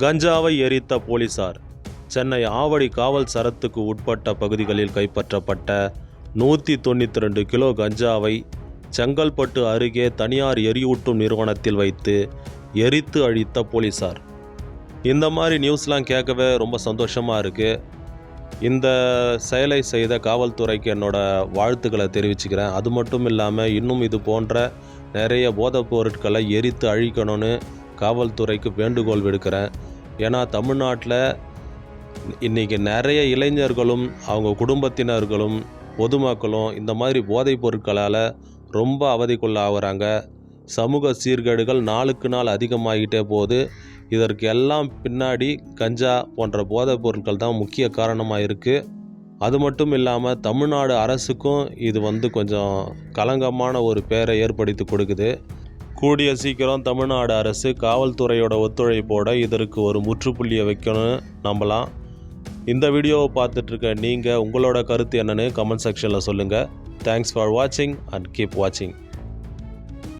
கஞ்சாவை எரித்த போலீசார். சென்னை ஆவடி காவல் சரத்துக்கு உட்பட்ட பகுதிகளில் கைப்பற்றப்பட்ட நூற்றி தொண்ணூற்றி ரெண்டு கிலோ கஞ்சாவை செங்கல்பட்டு அருகே தனியார் எரியூட்டும் நிறுவனத்தில் வைத்து எரித்து அழித்த போலீசார். இந்த மாதிரி நியூஸ்லாம் கேட்கவே ரொம்ப சந்தோஷமாக இருக்குது இந்த செயலை செய்த காவல்துறைக்கு என்னோடய வாழ்த்துக்களை தெரிவிச்சுக்கிறேன். அது மட்டும் இல்லாமல் இன்னும் இது போன்ற நிறைய போதைப் பொருட்களை எரித்து அழிக்கணும்னு காவல்துறைக்கு வேண்டுகோள் விடுக்கிறேன். ஏன்னா தமிழ்நாட்டில் இன்றைக்கி நிறைய இளைஞர்களும் அவங்க குடும்பத்தினர்களும் பொதுமக்களும் இந்த மாதிரி போதைப் பொருட்களால் ரொம்ப அவதிக்குள்ளாகிறாங்க. சமூக சீர்கேடுகள் நாளுக்கு நாள் அதிகமாகிட்டே போகுது. இதற்கு எல்லாம் பின்னாடி கஞ்சா போன்ற போதைப் பொருட்கள் தான் முக்கிய காரணமாக இருக்குது அது மட்டும் இல்லாமல் தமிழ்நாடு அரசுக்கும் இது வந்து கொஞ்சம் களங்கமான ஒரு பேரை ஏற்படுத்தி கொடுக்குது. கூடிய சீக்கிரம் தமிழ்நாடு அரசு காவல்துறையோட ஒத்துழைப்போட இதற்கு ஒரு முற்றுப்புள்ளியை வைக்கணும்னு நம்பலாம். இந்த வீடியோவை பார்த்துட்ருக்க நீங்கள் உங்களோட கருத்து என்னன்னு கமெண்ட் செக்ஷனில் சொல்லுங்கள் தேங்க்ஸ் ஃபார் வாட்சிங் அண்ட் கீப் வாட்சிங்